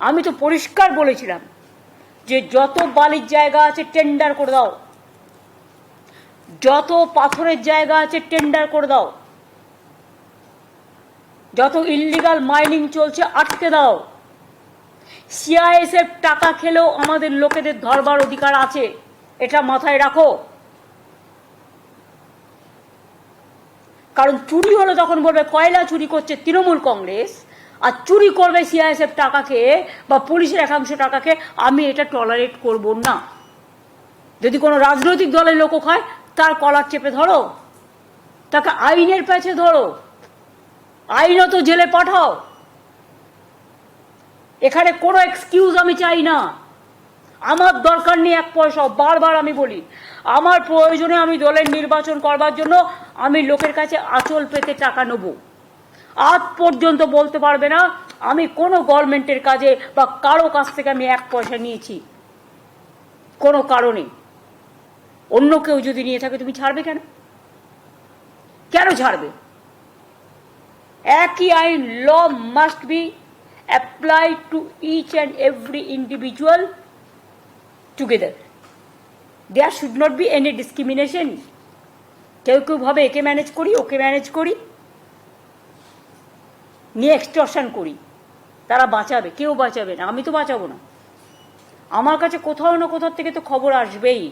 আমি তো পরিষ্কার বলেছিলাম যে যত বালির জায়গা আছে টেন্ডার করে দাও। যত পাথরের জায়গা আছে টেন্ডার করে দাও। যত ইল্লিগাল মাইনিং চলছে আটকে দাও। সিআইএসএফ টাকা খেলেও আমাদের লোকেদের ধরবার অধিকার আছে, এটা মাথায় রাখো। কারণ চুরি হলো তখন বলবে, কয়লা চুরি করছে তৃণমূল কংগ্রেস আর চুরি করবে সিআইএসএফ টাকাকে বা পুলিশের একাংশ টাকাকে, আমি এটা টলারেট করব না। যদি কোনো রাজনৈতিক দলের লোক হয়, তার কলার চেপে ধরো। তাকে আইনের পেছে ধরো। আইনত জেলে পাঠাও। এখানে কোনো এক্সকিউজ আমি চাই না। আমার দরকার নেই এক পয়সা, বারবার আমি বলি, আমার প্রয়োজনে আমি দলের নির্বাচন করবার জন্য আমি লোকের কাছে আচল পেতে টাকা নেব। আজ পর্যন্ত বলতে পারবে না, আমি কোনো গভর্নমেন্টের কাজে বা কারও কাছ থেকে আমি এক পয়সা নিয়েছি। কোনো কারণে। অন্য কেউ যদি নিয়ে থাকে, তুমি ছাড়বে কেন? কেন ছাড়বে? একই আইন, law must be apply to each and every individual together. There should not be any discrimination কেউ কেউ ভাবে, একে ম্যানেজ করি, ওকে ম্যানেজ করি। নিয়ে এক্সটর্শন করি। তারা বাঁচাবে, কেউ বাঁচাবে না, আমি তো বাঁচাবো না। আমার কাছে কোথাও না কোথাও থেকে তো খবর আসবেই।